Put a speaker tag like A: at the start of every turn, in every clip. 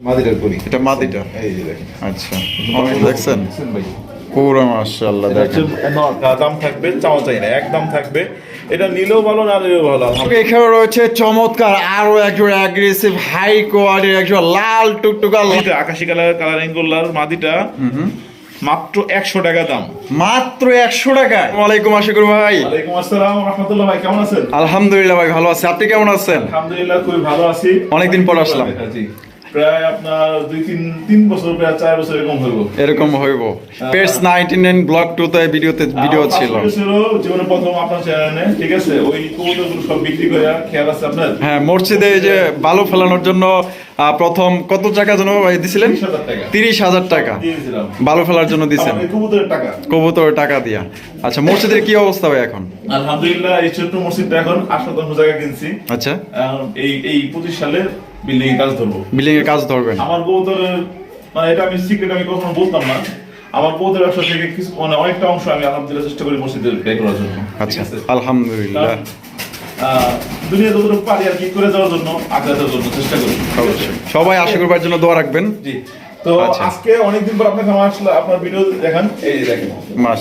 A: মাদিটার করি
B: এটা মাদিটা?
A: এই যে দেখেন।
B: আচ্ছা। দেখছেন?
A: দেখছেন ভাই?
B: পুরো মাশাআল্লাহ দেখেন।
A: দাম থাকবে চাওয়া চাই না একদম থাকবে। এটা নিলেও ভালো না নিলেও ভালো আলহামদুলিল্লাহ।
B: এখানে রয়েছে চমৎকার আরও একজন অ্যাগ্রেসিভ হাই কোয়ালিটির একজন লাল টুকটুকা
A: আকাশি কালার কালারিং মাদিটা। মাত্র একশো টাকা দাম।
B: মাত্র একশো টাকায়। ওয়ালাইকুম আশিকুর ভাই।
A: ওয়ালাইকুম আসসালাম রহমতুল্লাহ ভাই কেমন আছেন?
B: আলহামদুলিল্লাহ ভাই ভালো আছি। আপনি কেমন আছেন?
A: আলহামদুলিল্লাহ খুবই ভালো আছি।
B: অনেকদিন পর আসলাম।
A: জি প্রায় আপনার দুই তিন তিন বছর প্রায় চার বছর এরকম হইব।
B: এরকম হইব। টু তে ভিডিওতে ভিডিও ছিল।
A: জীবনে প্রথম আপনার চ্যানেলে ঠিক আছে? ওই কবুতরগুলো সব বিক্রি করে খেয়াল আছে আপনার?
B: হ্যাঁ মসজিদে যে বালু ফেলানোর জন্য প্রথম কত টাকা যেন দিছিলেন?
A: তিরিশ হাজার টাকা।
B: বালু ফেলার জন্য দিছেন।
A: কবুতরের
B: কবুতর টাকা দিয়া। আচ্ছা মসজিদের কি অবস্থা ভাই এখন?
A: আলহামদুলিল্লাহ এই ছোট্ট মসজিদটা এখন আট শতাংশ জায়গা কিনছি।
B: আচ্ছা।
A: এই এই পঁচিশ সালে বিল্ডিং এর কাজ ধরবো।
B: বিল্ডিং এর কাজ ধরবেন।
A: আমার কবুতরের মানে এটা আমি সিক্রেট আমি কখনো বলতাম না। আমার কবুতরের ব্যবসা থেকে কিছু মানে অনেকটা অংশ আমি আলহামদুলিল্লাহ চেষ্টা করি মসজিদে ব্যয় করার জন্য।
B: আচ্ছা আলহামদুলিল্লাহ।
A: দুনিয়া যতটুকু পারি আর কি করে যাওয়ার জন্য আগ্রহের জন্য চেষ্টা করি।
B: সবাই আশা করবার জন্য দোয়া রাখবেন।
A: জি। তো
B: আচ্ছা।
A: আজকে অনেকদিন পর আপনাকে আমার আসলে আপনার ভিডিও দেখান। এই দেখেন।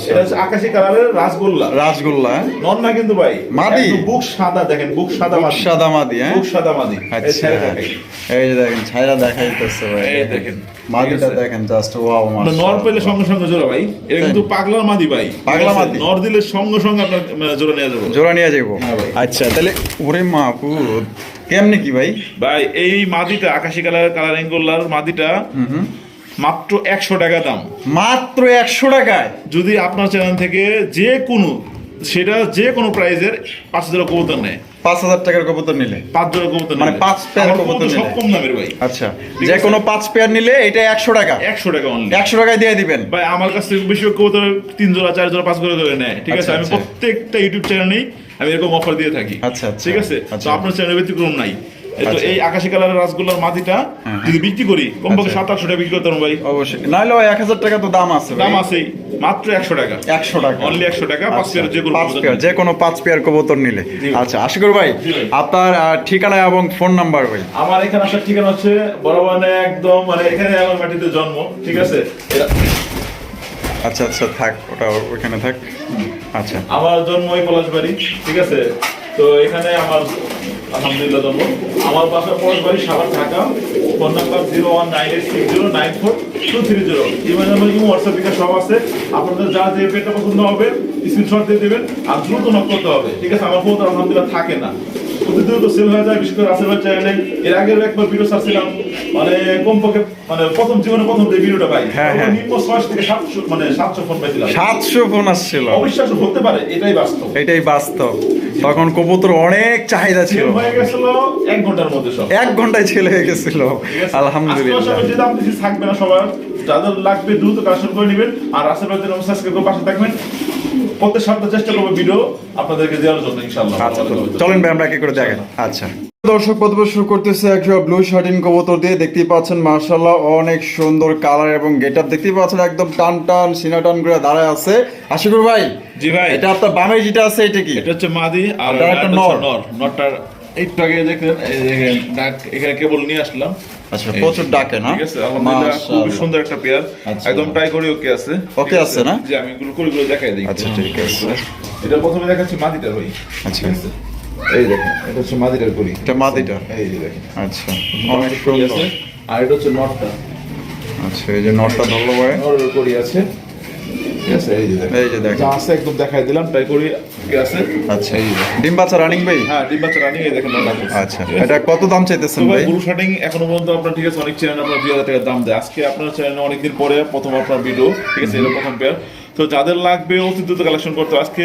A: এটা হচ্ছে আকাশি কালারের রাসগোল্লা।
B: রাসগোল্লা হ্যাঁ?
A: নন না কিন্তু ভাই
B: মাদি?
A: বুক সাদা দেখেন বুক সাদা মাদি।
B: সাদা মাদি হ্যাঁ?
A: বুক সাদা মাদি।
B: আচ্ছা। এই যে দেখেন ছাইরা দেখাইতেছে ভাই।
A: এই দেখেন।
B: মাদিটা দেখেন জাস্ট ওয়াও
A: নর পেলে সঙ্গে সঙ্গে জোড়া ভাই। এটা কিন্তু পাগলার মাদি ভাই।
B: পাগলা মাদি?
A: নর দিলে সঙ্গে সঙ্গে আপনার মানে জোড়া নিয়ে যাব।
B: জোড়া নিয়ে যাব
A: হ্যাঁ
B: আচ্ছা তাহলে ওরে মাপুত কেমনে কি ভাই?
A: ভাই এই মাদিটা আকাশি কালার কালারিং গোল্লার মাদিটা মাত্র একশো টাকা দাম।
B: মাত্র একশো টাকায়?
A: যদি আপনার চ্যানেল থেকে যে কোনো সেটা যে কোনো প্রাইজের পাঁচ জোড়া কবুতর নেয়।
B: পাঁচ হাজার টাকার কবুতর নিলে?
A: পাঁচ জোড়া কবুতর
B: মানে। পাঁচ পেয়ার কবুতর
A: সব কম দামের ভাই।
B: আচ্ছা যে কোনো পাঁচ পেয়ার নিলে এটা একশো টাকা?
A: একশো টাকা অনলি
B: একশো টাকায় দিয়ে দিবেন?
A: ভাই আমার কাছ থেকে বেশি কবুতর তিন জোড়া চার জোড়া পাঁচ করে করে নেয়। ঠিক আছে?
B: আচ্ছা,
A: আমি
B: আচ্ছা।
A: প্রত্যেকটা ইউটিউব চ্যানেল চ্যানেলেই আমি এরকম অফার দিয়ে থাকি।
B: আচ্ছা, আচ্ছা।
A: ঠিক আছে?
B: আচ্ছা।
A: তো আপনার চ্যানেল ব্যতিক্রম নাই। তো
B: আচ্ছা।
A: এই আকাশি কালারের রাসগোল্লার মাটিটা
B: হ্যাঁ,
A: যদি বিক্রি করি কমপক্ষে। সাত আটশো টাকা বিক্রি ভাই।
B: অবশ্যই। নাহলে এক হাজার টাকা তো দাম আছে
A: দাম আছেই মাত্র একশো টাকা।
B: একশো টাকা।
A: অনলি একশো টাকা পাঁচ পেয়ার যে কোনো
B: পাঁচ পেয়ার যে কোনো পাঁচ পেয়ার কবুতর নিলে। আচ্ছা আশিকুর ভাই আপনার ঠিকানা এবং ফোন নাম্বার ভাই।
A: আমার এখানে আসার ঠিকানা হচ্ছে বড়বানে একদম মানে এখানে আমার মাটিতে জন্ম ঠিক আছে?
B: আচ্ছা আচ্ছা থাক ওটা ওখানে থাক। আচ্ছা।
A: আমার জন্ম পলাশবাড়ি, ঠিক আছে? তো এখানে আমার, আলহামদুলিল্লাহ জন্ম। আমার বাসা পলাশবাড়ি সাবার Dhaka. Phone number zero one nine eight six zero nine four two three zero. Email number imo, WhatsApp bKash সব আছে। আপনাদের যা যে পেটটা পছন্দ হবে স্ক্রিনশট দিয়ে দেবেন। আর দ্রুত নক করতে হবে, ঠিক আছে? আমার ফোন আলহামদুলিল্লাহ থাকে না। তো সেল হয়ে যায় বিশেষ করে রাসেল চ্যানেলে এর আগের একবার ভিডিও ছাড়ছিলাম। মানে কমপক্ষে মানে প্রথম জীবনে প্রথম যে ভিডিওটা পাই
B: হ্যাঁ, হ্যাঁ।
A: নিম্ন ছয়শো থেকে সাতশো মানে সাতশো ফোন পাইছিলাম।
B: সাতশো ফোন আসছিল।
A: অবিশ্বাস্য হতে পারে এটাই বাস্তব।
B: এটাই বাস্তব। তখন কবুতর অনেক চাহিদা ছিল।
A: হয়ে গেছিল এক ঘণ্টার মধ্যে সব।
B: এক ঘন্টায় ছেলে হয়ে গেছিল। আলহামদুলিল্লাহ।
A: যে দাম দিচ্ছি থাকবে না সবার। যাদের লাগবে দ্রুত কালেকশন করে নেবেন। আর আশেপাশে যেন সাবস্ক্রাইব করে পাশে থাকবেন। প্রত্যেক সপ্তাহে চেষ্টা করব ভিডিও আপনাদেরকে দেওয়ার জন্য ইনশাআল্লাহ।
B: আচ্ছা চলেন ভাই আমরা কি করে দেখেন? আচ্ছা। দর্শক প্রথম শুরু করতেছে একশো ব্লু শার্টিন কবুতর দিয়ে। দেখতেই পাচ্ছেন মার্শাল্লাহ অনেক সুন্দর কালার এবং গেটআপ দেখতেই পাচ্ছেন একদম টান টান সিনা টান করে দাঁড়ায় আছে। আশিকুর ভাই
A: জি ভাই।
B: এটা আপনার বামে যেটা আছে এটা কি?
A: এটা হচ্ছে মাদি আর
B: একটা নর।
A: নর। নরটার একটু দেখলেন এই দেখেন ডাক এখানে কেবল নিয়ে আসলাম।
B: আচ্ছা প্রচুর ডাকে না?
A: ঠিক আছে আলহামদুলিল্লাহ
B: খুব
A: সুন্দর একটা পেয়ার।
B: আচ্ছা।
A: একদম ট্রাই করি ওকে আছে।
B: ওকে আছে? না?
A: জি আমি গুলো করে করে দেখাই দিই।
B: আচ্ছা, ঠিক আছে।
A: এটা প্রথমে দেখাচ্ছি মাদিটা ভাই।
B: আচ্ছা।
A: এই দেখেন এটা হচ্ছে মাদিটার করি
B: এটা মাদিটা
A: এই যে দেখেন।
B: আচ্ছা। অনেক সুন্দর।
A: আর এটা হচ্ছে নটটা।
B: আচ্ছা এই যে নটটা ধরলো ভাই
A: নটের করি আছে। ঠিক আছে এই যে দেখেন।
B: এই যে দেখেন।
A: যা আছে একদম দেখাই দিলাম ট্রাই করি কি আছে?
B: আচ্ছা এই যে। ডিম বাচ্চা রানিং ভাই?
A: হ্যাঁ ডিম বাচ্চা রানিং এই দেখেন
B: আচ্ছা এটা কত দাম চাইতেছেন
A: ভাই
B: ভাই?
A: ব্লু শার্টিং এখনও পর্যন্ত আপনার ঠিক আছে অনেক চ্যানেল আপনার টাকার দাম দেয়। আজকে আপনার চ্যানেলে অনেকদিন পরে প্রথম আপনার ভিডিও ঠিক আছে পেয়ার তো যাদের লাগবে অতি দ্রুত কালেকশন করতে আজকে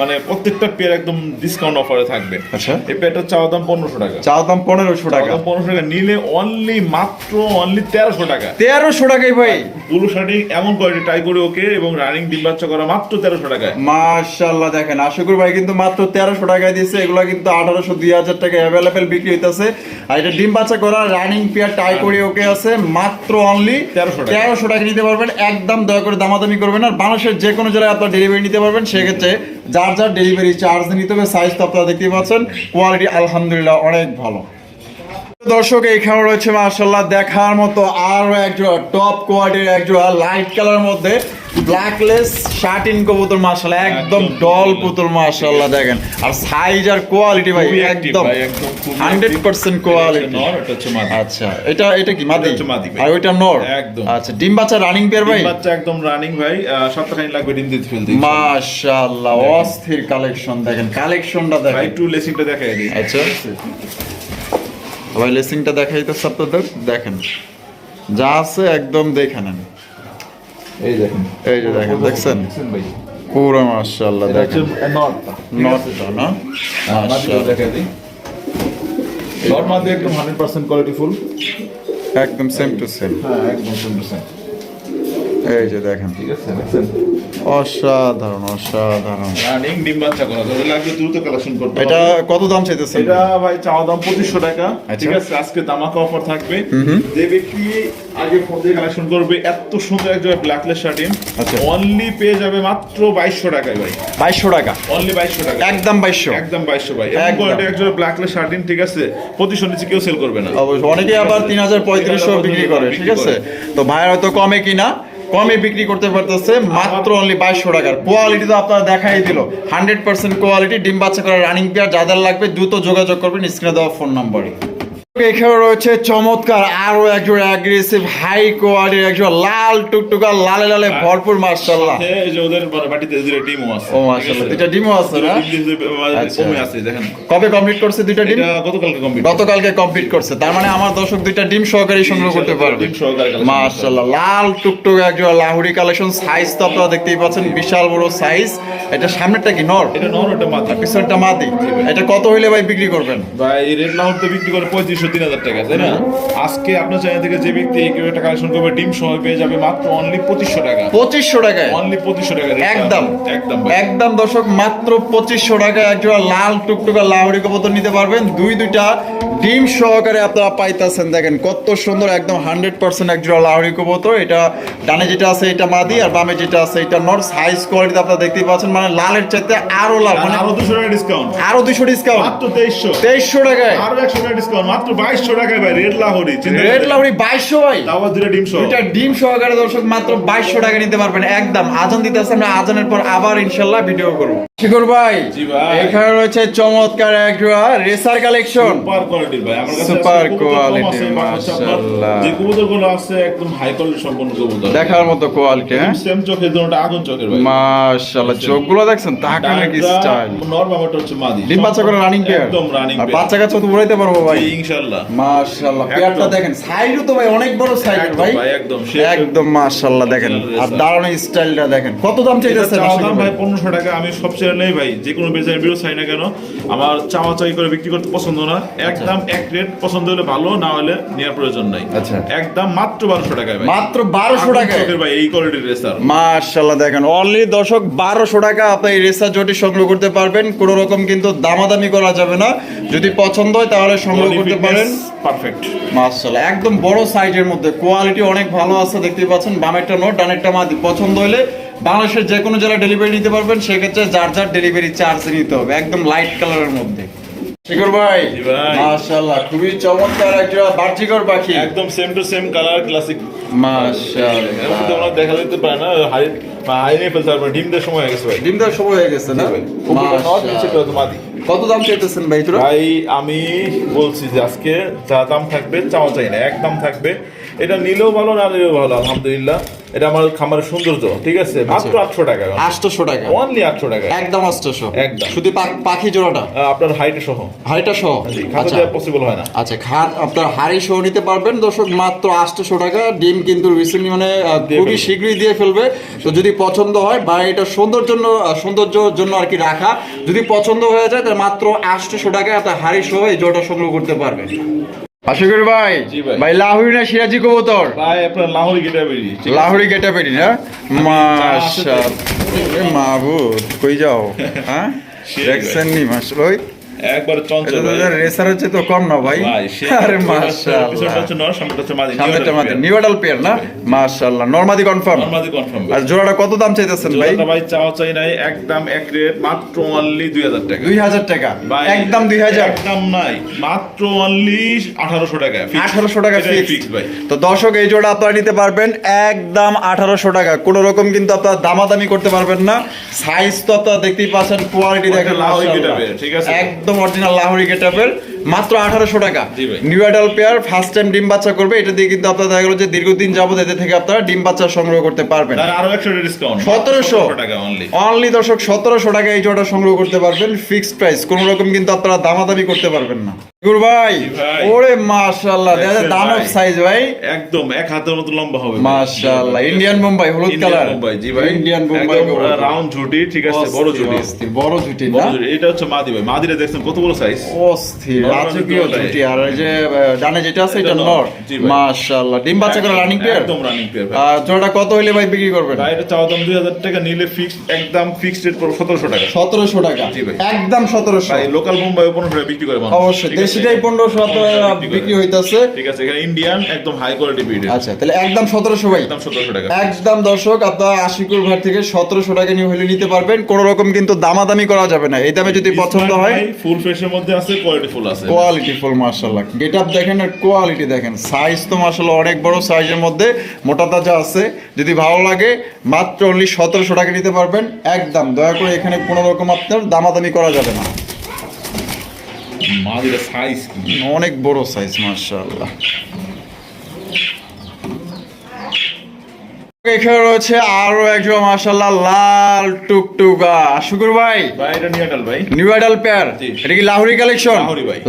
A: মানে প্রত্যেকটা পেয়ার একদম ডিসকাউন্ট অফারে থাকবে।
B: আচ্ছা।
A: এই পেয়ারটার চাওয়া দাম পনেরোশো টাকা।
B: চা দাম পনেরোশো টাকা।
A: চাওয়া পনেরোশো টাকা নিলে অনলি মাত্র অনলি তেরোশো টাকা।
B: তেরোশো টাকাই ভাই।
A: ব্লু শার্টিং এমন কোয়ালিটি ট্রাই করে ওকে এবং রানিং ডিম বাচ্চা করা মাত্র তেরোশো টাকায়।
B: মাশাল্লাহ দেখেন আশুকুর ভাই কিন্তু মাত্র তেরোশো টাকায় দিয়েছে। এগুলো কিন্তু আঠারোশো দুই হাজার টাকা অ্যাভেলেবেল বিক্রি হইতেছে। আর এটা ডিম বাচ্চা করা রানিং পেয়ার টাই করে ওকে আছে মাত্র অনলি
A: 1300 টাকা।
B: তেরোশো টাকা নিতে পারবেন। একদম দয়া করে দামাদামি করবেন আর বাংলাদেশের যে কোনো জায়গায় আপনার ডেলিভারি নিতে পারবেন। সেক্ষেত্রে যার যার ডেলিভারি চার্জ নিতে হবে সাইজ তো আপনারা দেখতেই পাচ্ছেন কোয়ালিটি আলহামদুলিল্লাহ অনেক ভালো। দর্শক এখানে রয়েছে মার্শাল্লাহ দেখার মতো আরও একজোড়া টপ কোয়ালিটির একজোড়া লাইট কালার মধ্যে ব্ল্যাকলেস শার্টিন কবুতর একদম ডল পুতুল দেখেন। আর সাইজ আর কোয়ালিটি ভাই একদম
A: ভাই, একদম খুবই
B: হান্ড্রেড
A: active।
B: পার্সেন্ট
A: এটা
B: কোয়ালিটি। আচ্ছা এটা এটা কি মাদি?
A: ভাই।
B: আর ওইটা নর?
A: একদম।
B: আচ্ছা ডিম বাচ্চা রানিং পেয়ার ভাই?
A: বাচ্চা একদম রানিং ভাই। লাগবে ডিম দিতে ফেলতে
B: মাশাআল্লাহ অস্থির কালেকশন দেখেন। কালেকশনটা
A: ভাই
B: দেখেন
A: একটু লেসিংটা দেখাই দিই।
B: আচ্ছা। ভাই লেসিংটা দেখাই তো আপনাদের। দেখেন। যা আছে একদম দেখে নেন।
A: এই দেখেন।
B: এই যে দেখেন দেখছেন? পুরো মাশাআল্লাহ দেখেন।
A: নটটা
B: নটটা না? মাশাআল্লাহ।
A: দেখাই নট মাদি একদম হান্ড্রেড পার্সেন্ট কোয়ালিটি ফুল
B: একদম সেম টু সেম
A: হ্যাঁ একদম সেম টু সেম
B: এই যে দেখেন।
A: ঠিক আছে
B: অসাধারণ অসাধারণ।
A: রানিং ডিম বাচ্চা করা যাবে লাগলে দ্রুত কালেকশন করতে
B: এটা কত দাম চাইতেছেন?
A: এটা ভাই চাওয়া দাম পঁচিশশো টাকা। ঠিক আছে আজকে দামাকা অফার থাকবে। যে ব্যক্তি আগে ফোন দিয়ে কালেকশন করবে এত সুন্দর একজন ব্ল্যাকলেস শার্টিন। অনলি পেয়ে যাবে মাত্র বাইশশো টাকায় ভাই।
B: বাইশশো টাকা।
A: অনলি বাইশশো টাকা
B: একদম
A: একদম ভাই। কোয়ালিটি একজন ব্ল্যাকলেস শার্টিন ঠিক আছে? নিচে কেউ সেল করবে না।
B: অবশ্যই। অনেকে আবার তিন হাজার পঁয়ত্রিশশো বিক্রি করে ঠিক আছে? তো ভাইয়ের হয়তো কমে কিনা কমে বিক্রি করতে পারতেছে মাত্র অনলি বাইশশো টাকার। কোয়ালিটি তো আপনারা দেখাই দিল। হান্ড্রেড পার্সেন্ট কোয়ালিটি ডিম বাচ্চা করা রানিং পেয়ার যাদের লাগবে দ্রুত যোগাযোগ করবেন স্ক্রিনে দেওয়া ফোন নম্বরে এখানে রয়েছে চমৎকার আরও একজন অ্যাগ্রেসিভ হাই কোয়ালিটির একজন লাল টুকটুকা লালে লালে ভরপুর মার্শাল্লাহ
A: এই যে ওদের বাটিতে দুটো টিমও আছে।
B: ও মার্শাল্লাহ দুইটা ডিমও আছে না?
A: ডিম দিয়ে যে-
B: আচ্ছা।
A: কমে আছে দেখেন।
B: কবে কমপ্লিট করছে দুইটা ডিম?
A: গতকালকে কমপ্লিট
B: গতকালকে কমপ্লিট করছে। তার মানে আমার দর্শক দুইটা ডিম সহকারে সংগ্রহ করতে পারবে।
A: ডিম সহকারে collection
B: লাল টুকটুক একজন লাহুরি কালেকশন সাইজ তো আপনারা দেখতেই পাচ্ছেন বিশাল বড় সাইজ এটা সামনেরটা কি নর?
A: এটা নর ওটা মাথা
B: পিছনটা মাদি। এটা কত হইলে ভাই বিক্রি করবেন?
A: ভাই রেড লাউড তো বিক্রি করে পঁয়ত্রিশশো তিন হাজার টাকা তাই না? আজকে আপনার চ্যানেল থেকে যে ব্যক্তি এই একটা কালেকশন করবে ডিম সহ পেয়ে যাবে মাত্র অনলি পঁচিশশো টাকা।
B: পঁচিশশো টাকায়?
A: অনলি পঁচিশশো টাকা
B: একদম।
A: একদম
B: একদম দর্শক মাত্র পঁচিশশো টাকায় একজোড়া লাল টুকটুকা লাহরি কবুতর নিতে পারবেন। দুই দুইটা ডিম সহকারে আপনারা পাইতেছেন। দেখেন কত সুন্দর একদম হান্ড্রেড পার্সেন্ট একজোড়া লাহরি কবুতর। এটা ডানে যেটা আছে এটা মাদি আর বামে যেটা আছে এটা নর। সাইজ কোয়ালিটি আপনারা দেখতেই পাচ্ছেন। মানে লালের চাইতে আরও লাল
A: আর
B: মানে
A: আরও দুশো টাকা ডিসকাউন্ট
B: আরও দুশো ডিসকাউন্ট
A: মাত্র তেইশশো।
B: তেইশশো টাকায়।
A: আরও একশো টাকা ডিসকাউন্ট মাত্র বাইশশো টাকায় ভাই রেড লাহরি
B: রেড লাহরি বাইশশো ভাই।
A: তারপর দুটো ডিম সহ।
B: দুইটা ডিম সহকারে দর্শক মাত্র বাইশশো টাকা নিতে পারবেন একদম। আজান দিতে আমরা আজানের পর আবার ইনশাল্লাহ ভিডিও করব। শিকর ভাই এখানে রয়েছে চমৎকার একটা রেসার কালেকশন।
A: সুপার কোয়ালিটি ভাই আমার কাছে হচ্ছে আপনার
B: মাশাআল্লাহ।
A: যে কবুতরগুলো আছে একদম হাই কোয়ালিটি সম্পন্ন কবুতর।
B: দেখার মতো কোয়ালিটি হ্যাঁ?
A: সেম চোখের আগুন চোখের ভাই।
B: মাশাআল্লাহ চোখগুলো দেখছেন কি স্টাইল
A: নর বাবাটা হচ্ছে মাদি।
B: ডিম বাচ্চা করে রানিং পেয়ার
A: একদম রানিং
B: আর বাচ্চা কাচ্চা তো উড়াইতে পারব ভাই।
A: ইনশাআল্লাহ।
B: মাশাআল্লাহ।
A: একদম।
B: পেয়ারটা দেখেন সাইডও তো ভাই অনেক বড় সাইড ভাই।
A: ভাই, একদম।
B: একদম মাশাআল্লাহ দেখেন। আর
A: racer।
B: স্টাইলটা দেখেন। কত দাম চাইতেছেন
A: দাম
B: ভাই?
A: ভাই পনেরোশো টাকা। আমি সব চ্যানেলেই ভাই যে কোনো বেচার বিরোধ চাই না কেন। আমার চাওয়া চাই করে বিক্রি করতে পছন্দ না। একদম এক রেট পছন্দ হলে ভালো না হলে নেওয়ার প্রয়োজন নাই।
B: আচ্ছা।
A: একদম মাত্র বারোশো টাকায় ভাই।
B: মাত্র বারোশো
A: আগুন
B: টাকায়?
A: ভাই এই কোয়ালিটির রেসার
B: মাশাল্লাহ দেখেন। অনলি দর্শক বারোশো টাকা আপনি এই রেসার জটি সংগ্রহ করতে পারবেন। কোনো রকম কিন্তু দামাদামি করা যাবে না। যদি পছন্দ হয় তাহলে সংগ্রহ করতে পারেন
A: পারফেক্ট
B: মাশাল্লাহ একদম বড় সাইজের মধ্যে। কোয়ালিটি অনেক ভালো আছে দেখতে পাচ্ছেন। বামেরটা নোট ডানেরটা মাদি। পছন্দ হলে বাংলাদেশের যে কোনো জেলায় ডেলিভারি নিতে পারবেন। সেক্ষেত্রে যার যার ডেলিভারি চার্জ নিতে হবে। একদম লাইট কালারের মধ্যে। শিকর ভাই। খুবই চমৎকার একটা বার্জিকর পাখি।
A: একদম same to same colour classic আমরা দেখা যেতে পারে না হাই হাই নিয়ে ফেলতে পারবে ডিম দেওয়ার সময় হয়ে গেছে ভাই।
B: ডিম দেওয়ার সময় হয়ে গেছে না? মাশাআল্লাহ। কত দাম চাইতেছেন ভাই তোরা
A: ভাই আমি বলছি যে আজকে যা দাম থাকবে চাওয়া চাই না একদম থাকবে। এটা নিলেও ভালো না নিলেও ভালো আলহামদুলিল্লাহ। এটা আমার খামারের সৌন্দর্য ঠিক আছে? মাত্র আটশো টাকা
B: আটশোশো টাকা।
A: অনলি আটশো টাকা।
B: একদম আটশোশো
A: একদম।
B: শুধু পাখি জোড়াটা?
A: আপনার হাইটে সহ।
B: হাড়িটা সহ? আচ্ছা।
A: পসিবল হয় না।
B: আচ্ছা খাট আপনার হাড়ি সহ নিতে পারবেন। দর্শক মাত্র আটশোশো টাকা। ডিম কিন্তু রিসেন্টলি মানে খুবই। শীঘ্রই দিয়ে ফেলবে। তো যদি পছন্দ হয় বা এটা সৌন্দর্য জন্য সৌন্দর্যের জন্য আর কি রাখা যদি পছন্দ হয়ে যায় তাহলে মাত্র আটশোশো টাকায় আপনার হাড়ি সহ এই জোড়া সংগ্রহ করতে পারবেন। আশা করি ভাই।
A: ভাই।
B: লাহুরি না সিরাজি কবুতর?
A: ভাই আপনার লাহোরি গেটা বেরিয়ে ঠিক আছে?
B: লাহুরি গেটা পেরি না মাশাআল্লাহ। মাহবুব কই যাও? হ্যাঁ? দেখছেন নি ওই
A: একবার চঞ্চল
B: রেসার হচ্ছে তো কম না ভাই। আরে
A: পিছনটা
B: মাশাআল্লাহ।
A: হচ্ছে নর সামনেটা হচ্ছে মাদি
B: সামনেটা মাঝে নিউডাল পেয়ার না? মাশাআল্লাহ নরমাদি কনফার্ম
A: নরমাদি কনফার্ম
B: আর জোড়াটা কত দাম চাইতেছেন ভাই?
A: জোড়াটা ভাই চাওয়া চাই নাই একদম এক রেট মাত্র অনলি দুই হাজার টাকা।
B: দুই হাজার টাকা? একদম দুই হাজার?
A: একদম নাই মাত্র অনলি আঠারোশো টাকা
B: আঠারোশো টাকা
A: ফিক্স ভাই।
B: তো দর্শক এই জোড়া আপনারা নিতে পারবেন একদম আঠারোশো টাকা। কোনো রকম কিন্তু আপনারা দামাদামি করতে পারবেন না। সাইজ তো আপনারা দেখতেই পাচ্ছেন কোয়ালিটি দেখেন
A: ঠিক আছে?
B: একদম অরিজিনাল লাহোরি গেটাপের মাত্র আঠারোশো টাকা। New adult pair first time ডিম বাচ্চা করবে। এটা দিয়ে কিন্তু আপনার দেখা গেল যে দীর্ঘদিন যাব এদের থেকে আপনারা ডিম বাচ্চা সংগ্রহ করতে পারবেন।
A: আরও একশো ডিসকাউন্ট
B: সতেরোশো।
A: টাকা অনলি
B: অনলি দর্শক সতেরোশো টাকা এই জোড়া সংগ্রহ করতে পারবেন। ফিক্সড প্রাইস কোনো রকম কিন্তু আপনারা দামাদামি করতে পারবেন না। গুর ভাই। ওরে মাশাআল্লাহ
A: দেখছেন
B: দানব সাইজ ভাই।
A: একদম এক হাতের মতো লম্বা হবে।
B: মাশাআল্লাহ ইন্ডিয়ান মুম্বাই হলুদ কালার
A: মুম্বাই জি ভাই।
B: ইন্ডিয়ান মুম্বাই
A: রাউন্ড ঝুটি ঠিক আছে বড় ঝুটি।
B: বড় ঝুটি না?
A: এটা হচ্ছে মাদি ভাই। মাদিরা দেখছেন কত বড় সাইজ
B: অস্থির রাজকীয় ঝুটি। আর যে ডানে যেটা আছে এটা
A: নর।
B: মাশাআল্লাহ ডিম বাচ্চা করে রানিং পেয়ার
A: একদম রানিং পেয়ার ভাই।
B: আর জোড়াটা কত হইলে ভাই বিক্রি করবেন?
A: ভাই এটা চাওয়া দাম দুই হাজার টাকা নিলে ফিক্সড একদম ফিক্সড রেট পড়বে সতেরোশো টাকা।
B: সতেরোশো টাকা।
A: জি ভাই।
B: একদম সতেরোশো।
A: ভাই লোকাল মুম্বাই টাকা বিক্রি করে মানুষ।
B: অবশ্যই
A: ঠিক আছে?
B: পনেরোশো
A: বিক্রি।
B: হইতাছে।
A: ঠিক আছে এখানে ইন্ডিয়ান একদম হাই কোয়ালিটি ব্রিড
B: আচ্ছা তাহলে একদম সতেরোশো ভাই।
A: একদম সতেরোশো টাকা।
B: একদম দর্শক আপনারা আশিকুর থেকে সতেরোশো টাকা নিয়ে হলে নিতে পারবেন। কোনো রকম কিন্তু দামাদামি করা যাবে না। এই দামে যদি পছন্দ হয়
A: ফুল ফ্রেশের মধ্যে আছে কোয়ালিটি ফুল আছে।
B: কোয়ালিটি ফুল দেখেন আর কোয়ালিটি দেখেন। সাইজ তো মার্শাল্লাহ অনেক বড় সাইজের মধ্যে মোটা তাজা আছে। যদি ভালো লাগে মাত্র অনলি সতেরোশো টাকা নিতে পারবেন। একদম দয়া করে এখানে কোনো রকম আপনার দামাদামি করা যাবে না।
A: মাদিরা সাইজ
B: অনেক বড় সাইজ মার্শাল্লাহ এখানে রয়েছে আরও একজন লাল টুকটুকা। শুকুর ভাই?
A: ভাই এটা নিয়ে ভাই।
B: নিউ পেয়ার এটা কি লাহোরি কালেকশন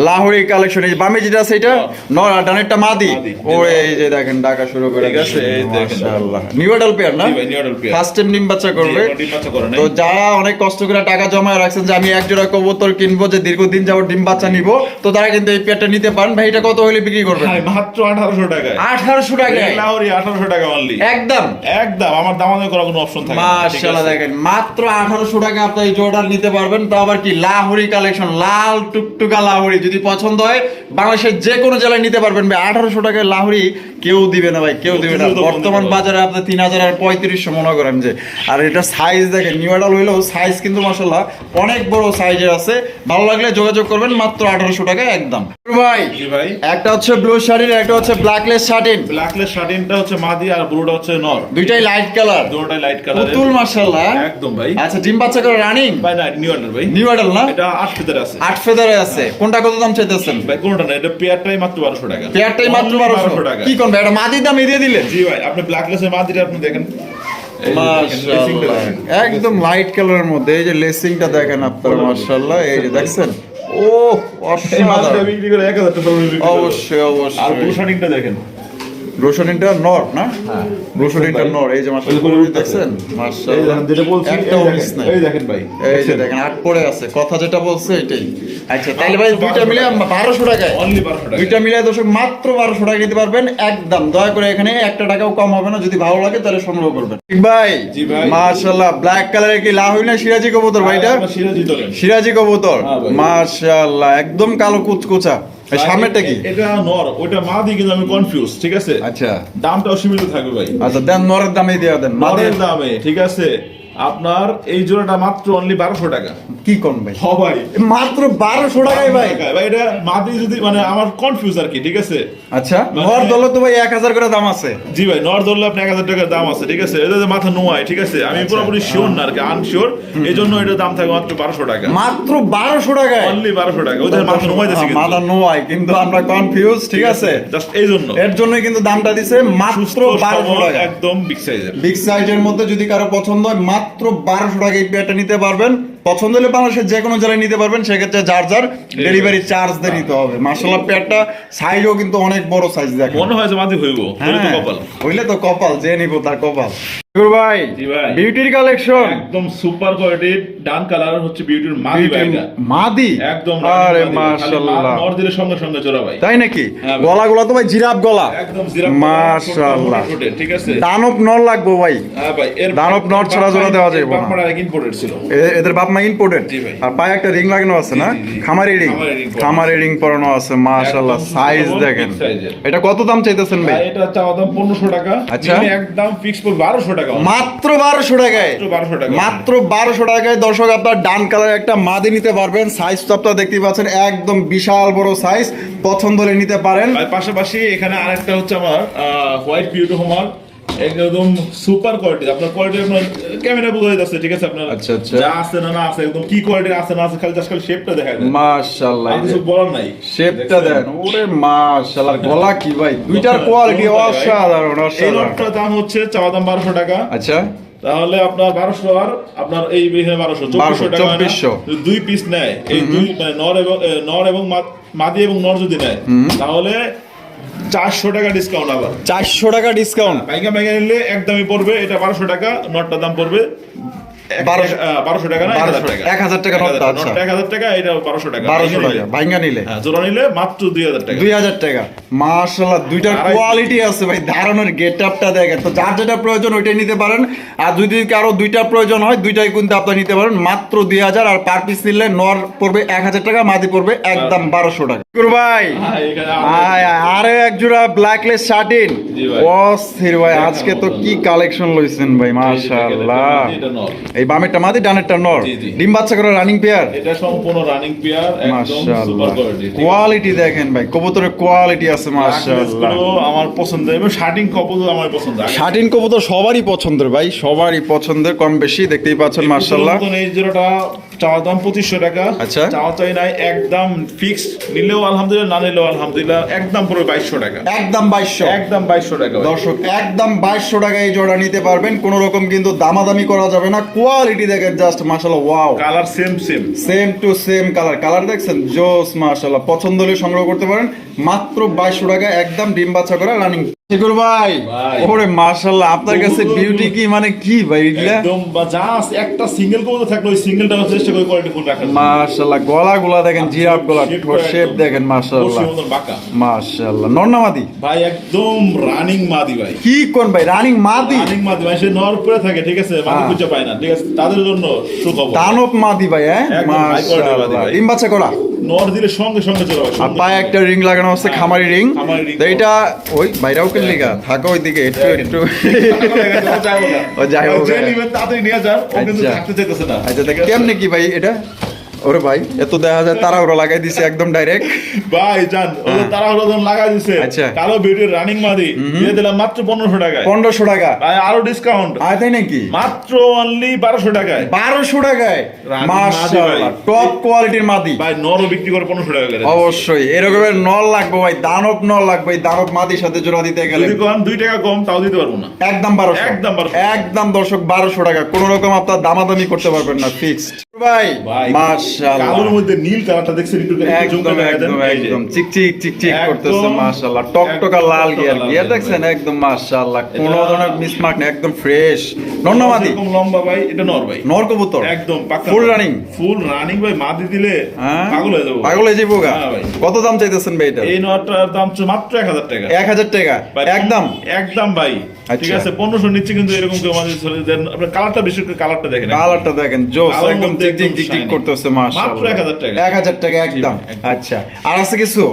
A: লাহোরি
B: কালেকশন এই বামে যেটা আছে এটা নর আর ডানেরটা মাদি।
A: মাদি।
B: ওরে এই যে দেখেন ডাকা শুরু করে
A: ঠিক আছে,
B: মাশাআল্লাহ। নিউ পেয়ার না?
A: জি ভাই, new adult pair।
B: First time ডিম বাচ্চা করবে।
A: জি, এখনও ডিম বাচ্চা করে নাই।
B: তো যারা অনেক কষ্ট করে টাকা জমায় রাখছেন যে আমি এক জোড়া কবুতর কিনবো যে দীর্ঘদিন যাবত ডিম বাচ্চা নিব তো তারা কিন্তু এই পেয়ারটা নিতে পারেন। ভাই এটা কত হলে বিক্রি করবেন?
A: মাত্র লাহোরি আঠারোশো টাকা অনলি
B: একদম।
A: একদম আমার দামাদামি করার কোনো অপশন থাকে
B: মাশাআল্লাহ দেখেন মাত্র আঠারোশো টাকা আপনি এই জোড়াটা নিতে পারবেন। তো আবার কি লাহোরি কালেকশন লাল টুকটুকা লাহোরি যদি পছন্দ হয় বাংলাদেশের যে কোনো জেলায় নিতে পারবেন। ভাই আঠারোশো টাকায় লাহোরি কেউ দিবে না ভাই কেউ দিবে না। বর্তমান বাজারে আপনি তিন হাজার আর পঁয়ত্রিশশো মনে করেন যে আর এটা সাইজ দেখেন নিউ আডাল হইলেও সাইজ কিন্তু মাসাল্লাহ অনেক বড় সাইজের আছে। ভালো লাগলে যোগাযোগ করবেন মাত্র আঠারোশো টাকায় একদম। ভাই।
A: ভাই।
B: একটা হচ্ছে ব্লু শার্টিন একটা হচ্ছে ব্ল্যাকলেস শার্টিন
A: ব্ল্যাকলেস শার্টিনটা হচ্ছে মাদি আর ব্লুটা হচ্ছে নর।
B: দুইটাই লাইট কালার
A: দুটোটাই লাইট কালার
B: পুতুল
A: একদম ভাই।
B: আচ্ছা ডিম বাচ্চা করে রানিং
A: ভাই না নিউ ভাই।
B: নিউ না?
A: এটা আট আছে।
B: আট ফেদারে আছে। কোনটা কত দাম চাইতেছেন?
A: ভাই কোনটা না এটা পেয়ারটাই মাত্র বারোশো টাকা।
B: পেয়ারটাই মাত্র বারোশো।
A: টাকা।
B: কি কোন এটা মাদির দাম দিয়ে দিলেন।
A: জি ভাই আপনি ব্ল্যাক লেসের মাদিটা আপনি দেখেন।
B: একদম লাইট কালারের মধ্যে এই যে লেসিংটা দেখেন আপনারা মাশাআল্লাহ এই যে দেখছেন? ও অসাধারণ। অবশ্যই অবশ্যই।
A: আর শার্টিংটা দেখেন।
B: রোশনিনটা নর না?
A: হ্যাঁ।
B: রোশনিনটা নর এই যে মাশাআল্লাহ দেখছেন? মাশাআল্লাহ।
A: যেটা বলছি
B: একটা মিস নাই।
A: এই দেখেন ভাই।
B: এই যে দেখেন আট পড়ে আছে। কথা যেটা বলছে এটাই। আচ্ছা তাহলে ভাই দুইটা মিলে বারোশো টাকায়
A: অনলি বারোশো টাকা
B: দুইটা মিলাই দর্শক মাত্র বারোশো টাকা নিতে পারবেন। একদম দয়া করে এখানে একটা টাকাও কম হবে না। যদি ভালো লাগে তাহলে সংগ্রহ করবেন। ঠিক ভাই।
A: জি ভাই।
B: মাশাআল্লাহ ব্ল্যাক কালারের কি লাহুই না? সিরাজি কবুতর ভাইটা
A: আমার সিরাজি ধরেন
B: সিরাজি কবুতর।
A: হ্যাঁ
B: মাশাআল্লাহ একদম কালো কুচকুচা। কি?
A: এটা নর ওইটা মা দিয়ে কিন্তু আমি কনফিউজ ঠিক আছে?
B: আচ্ছা।
A: দামটাও সীমিত থাকবে ভাই।
B: আচ্ছা দেন নরের দামে দেওয়া দেন। মাদের
A: নরের দামে ঠিক আছে? আপনার এই জোড়াটা মাত্র অনলি বারোশো টাকা।
B: কি কোন ভাই?
A: ভাই
B: মাত্র বারোশো টাকায় ভাই।
A: ভাই এটা মাদি যদি মানে আমার কনফিউজ আর কি ঠিক আছে?
B: আচ্ছা
A: মানে-
B: নর দল তো ভাই এক হাজার করে দাম আছে।
A: জি ভাই নর ধরলে আপনি এক হাজার টাকার দাম আছে ঠিক আছে? এটা যে মাথা নোয়ায় ঠিক আছে? আমি
B: আচ্ছা।
A: পুরোপুরি শিওর না আর কি আনশিওর এই জন্য এটার দাম থাকবে মাত্র বারোশো টাকা।
B: মাত্র বারোশো টাকায়?
A: অনলি বারোশো টাকা ওদের মাথা নোয়াইতেছে
B: হ্যাঁ, মাথা নোয়াই কিন্তু আমরা কনফিউজ ঠিক আছে?
A: জাস্ট এই জন্য।
B: এর জন্য কিন্তু দামটা দিছে মাত্র বারোশো টাকা।
A: একদম বিগ সাইজের
B: বিগ সাইজের মধ্যে যদি কারও পছন্দ হয় মাত্র বারোশো টাকা এই পেয়ারটা নিতে পারবেন। পছন্দ হলে বাংলাদেশের যে কোনো জেলায় নিতে পারবেন সেক্ষেত্রে যার যার ডেলিভারি চার্জ দিয়ে নিতে হবে। মার্শাল্লাহ পেয়ারটা সাইজও কিন্তু অনেক বড় সাইজ দেখে
A: মনে হয় যে মাদি হইব।
B: হ্যাঁ,
A: কপাল।
B: হইলে তো কপাল যে নিব তার কপাল। ভাই বিউটির কালেকশন
A: একদম সুপার কোয়ালিটির ডান কালার হচ্ছে বিউটির মাদি ভাইটা
B: মাদি?
A: একদম
B: আরে মাশাআল্লাহ।
A: নর দিলে সঙ্গে সঙ্গে ভাই।
B: তাই নাকি?
A: হ্যাঁ
B: গলা তো ভাই জিরাফ গলা।
A: একদম জিরাফ
B: মাশাআল্লাহ।
A: ঠিক আছে?
B: দানব নর লাগবো ভাই।
A: হ্যাঁ ভাই এর
B: দানব নর ছাড়া জোড়া দেওয়া যাবে।
A: বাপমার ইম্পোর্টেড ছিল।
B: এদের বাপ মা ইম্পোর্টেড আর পায়ে একটা রিং লাগানো আছে না। খামারি রিং
A: খামারি
B: রিং পরানো আছে। মাশাআল্লাহ। সাইজ দেখেন। এটা কত দাম চাইতেছেন ভাই?
A: এটা চাওয়া দাম পনেরোশো টাকা।
B: আচ্ছা।
A: একদম ফিক্স পড়বে বারোশো টাকা।
B: মাত্র বারোশো টাকায়।
A: 1200 টাকা।
B: মাত্র বারোশো টাকায়। দর্শক আপনার ডান কালার একটা মাদি নিতে পারবেন। সাইজ তো আপনার দেখতে পাচ্ছেন একদম বিশাল বড় সাইজ পছন্দ হলে নিতে পারেন।
A: পাশাপাশি এখানে আরেকটা হচ্ছে আমার হোয়াইট বিউটি হোমার একদম সুপার কোয়ালিটি আপনার কোয়ালিটি আপনার ক্যামেরা বোঝা যাচ্ছে ঠিক আছে? আপনার
B: আচ্ছা, আচ্ছা।
A: যা আছে না না আছে একদম কি কোয়ালিটি আছে না আছে খালি জাস্ট খালি শেপটা দেখা যায়
B: মাশাআল্লাহ।
A: কিছু বলার নাই।
B: শেপটা দেন। ওরে মাশাআল্লাহ গলা কি ভাই? দুইটার কোয়ালিটি
A: ভাই।
B: অসাধারণ
A: এই
B: অসাধারণ।
A: লটটার দাম হচ্ছে চাওয়া দাম টাকা।
B: আচ্ছা।
A: তাহলে আপনার বারোশো আর আপনার এই এখানে বারোশো।
B: 1200,
A: চব্বিশশো টাকা
B: 2400
A: যদি দুই পিস নেয়। এই দুই মানে নর এবং নর এবং মাদি এবং নর যদি নেয় তাহলে চারশো টাকা ডিসকাউন্ট আবার।
B: চারশো টাকা ডিসকাউন্ট
A: বাইকা বাইকা নিলে একদমই পড়বে এটা বারোশো টাকা নটা দাম পড়বে।
B: বারোশো-
A: বারোশো টাকা না? এক হাজার টাকা।
B: এক হাজার টাকা নটটা, আচ্ছা।
A: নটটা এক হাজার টাকা এটা বারোশো টাকা।
B: বারোশো টাকা ভাঙ্গা নিলে।
A: হ্যাঁ জোড়া নিলে মাত্র দুই হাজার টাকা।
B: দুই হাজার টাকা। মার্শাল্লাহ দুইটার কোয়ালিটি আছে ভাই ধারণের গেট আপটা দেখেন। তো যার যেটা প্রয়োজন ওইটাই নিতে পারেন। আর যদি কারও দুইটা প্রয়োজন হয় দুইটাই কিন্তু আপনারা নিতে পারেন। মাত্র দুই হাজার আর পার পিস নিলে নর পড়বে এক হাজার টাকা মাদি পড়বে একদম বারোশো টাকা। ভাই
A: হ্যাঁ,
B: আরে এক জোড়া ব্ল্যাকলেস শার্টিন
A: জি ভাই।
B: অস্থির ভাই আজকে তো কি কালেকশন লইছেন ভাই
A: নর।
B: এই বামেরটা মাদি ডানেরটা নর। ডিম বাচ্চা করে রানিং পেয়ার
A: এটা সম্পূর্ণ রানিং পেয়ার একদম সুপার কোয়ালিটি
B: কোয়ালিটি দেখেন ভাই কবুতরের কোয়ালিটি আছে মাশাআল্লাহ।
A: আমার পছন্দ এবং শার্টিং কবুতর আমার পছন্দ
B: শাটিং কবুতর সবারই পছন্দের ভাই সবারই পছন্দের কম বেশি দেখতেই পাচ্ছেন মাশাআল্লাহ।
A: এই জোড়াটা চাওয়া দাম পঁচিশশো টাকা।
B: আচ্ছা।
A: চাওয়া চাই নাই একদম ফিক্সড নিলেও আলহামদুলিল্লাহ না নিলেও আলহামদুলিল্লাহ একদম পুরো বাইশশো টাকা।
B: একদম বাইশশো।
A: একদম বাইশশো টাকা।
B: দর্শক একদম বাইশশো টাকা এই জোড়া নিতে পারবেন। কোন রকম কিন্তু দামাদামি করা যাবে না। কোয়ালিটি দেখেন জাস্ট মাশাআল্লাহ wow
A: colour same same
B: same to same colour colour দেখছেন? জোস মাশাআল্লাহ। পছন্দ হলে সংগ্রহ করতে পারেন। মাত্র বাইশশো টাকা একদম ডিম বাচ্চা করা রানিং শিকুর ভাই
A: ভাই।
B: ওরে মাশাআল্লাহ আপনার কাছে বিউটি কি মানে কি ভাই এগুলা?
A: একদম বা একটা সিঙ্গেল কবুতর থাকলে ওই সিঙ্গেলটা চেষ্টা করে কোয়ালিটি ফুল রাখার
B: মাশাআল্লাহ গলা গুলা দেখেন জিরাফ গলা
A: শেপটা
B: শেপ দেখেন মাশাআল্লাহ।
A: বসির মতন বাঁকা। ভাই একদম রানিং মাদি ভাই।
B: কি কোন ভাই রানিং মাদি?
A: রানিং মাদি ভাই সে নর পরে থাকে ঠিক আছে? মাদি
B: হ্যাঁ।
A: খুঁজে পায় না ঠিক আছে? তাদের জন্য সুখবর।
B: দানব মাদি ভাই হ্যাঁ? মাশাআল্লাহ। করা?
A: নর দিলে সঙ্গে সঙ্গে চলে আসে।
B: আর পায়ে একটা রিং লাগানো আছে খামারি রিং। তো এটা ওই বাইরেও কেন লিগা থাকো ওইদিকে একটু একটু। ও যাই হোক।
A: তাড়াতাড়ি নিয়ে যান ও কিন্তু
B: আচ্ছা।
A: থাকতে চাইতেছে না।
B: আচ্ছা কেমনে কি ভাই এটা? ওরে ভাই এত দেখা যায় তারা ওরা লাগাই দিছে একদম ডাইরেক্ট
A: ভাই জান ও তো তারা হলো যখন লাগাই দিছে
B: আচ্ছা।
A: কালো রানিং মাদি দিয়ে দিলাম মাত্র টাকায়।
B: টাকা।
A: ভাই আরও ডিসকাউন্ট
B: আর তাই নাকি?
A: মাত্র অনলি টাকায়।
B: টাকায়? মাশাআল্লাহ টপ কোয়ালিটির মাদি।
A: ভাই বিক্রি করে টাকা করে
B: অবশ্যই এরকমের নল লাগবে ভাই দানব নল লাগবে এই দানব মাদির সাথে জোড়া দিতে গেলে।
A: যদি কম টাকা কম তাও দিতে পারব না।
B: একদম বারোশো।
A: একদম 1200
B: একদম দর্শক বারোশো টাকা। কোন রকম আপনার দামাদামি করতে পারবেন না ফিক্সড ভাই
A: ভাই
B: মাশাআল্লাহ।
A: কালোর মধ্যে নীল কালারটা দেখছেন একটু একটু
B: একদম
A: করে দেখা দেন,
B: একদম। একদম চিকচিক চিকচিক করতেছে মাশাআল্লাহ। টকটকা লাল গিয়ার গিয়ার
A: গিয়ার
B: দেখছেন? একদম। মাশাআল্লাহ। কোন ধরনের মিসমার্ক না একদম ফ্রেশ নন্নামাদি
A: এরকম লম্বা ভাই এটা নর ভাই।
B: নর কবুতর?
A: একদম পাক্কা
B: Full
A: ফুল রানিং ভাই মাদি দিলে পাগল হয়ে যাব।
B: পাগল হয়ে যাব গা? কত দাম চাইতেছেন ভাই এটা?
A: এই নটটার দাম মাত্র এক হাজার টাকা।
B: এক হাজার টাকা?
A: ভাই,
B: একদম?
A: একদম ভাই। ঠিক
B: আচ্ছা।
A: আছে পনেরোশো নিচ্ছে কিন্তু এরকম কেউ আমাদের চলে দেন আপনার কালারটা বেশি করে কালারটা দেখেন।
B: কালারটা দেখেন জোস
A: একদম
B: চিকচিক
A: shiny।
B: করতেছে
A: মাত্র
B: মাশাআল্লাহ
A: 1000 টাকা।
B: এক হাজার টাকা একদম
A: একদম।
B: আচ্ছা আর আছে কিছু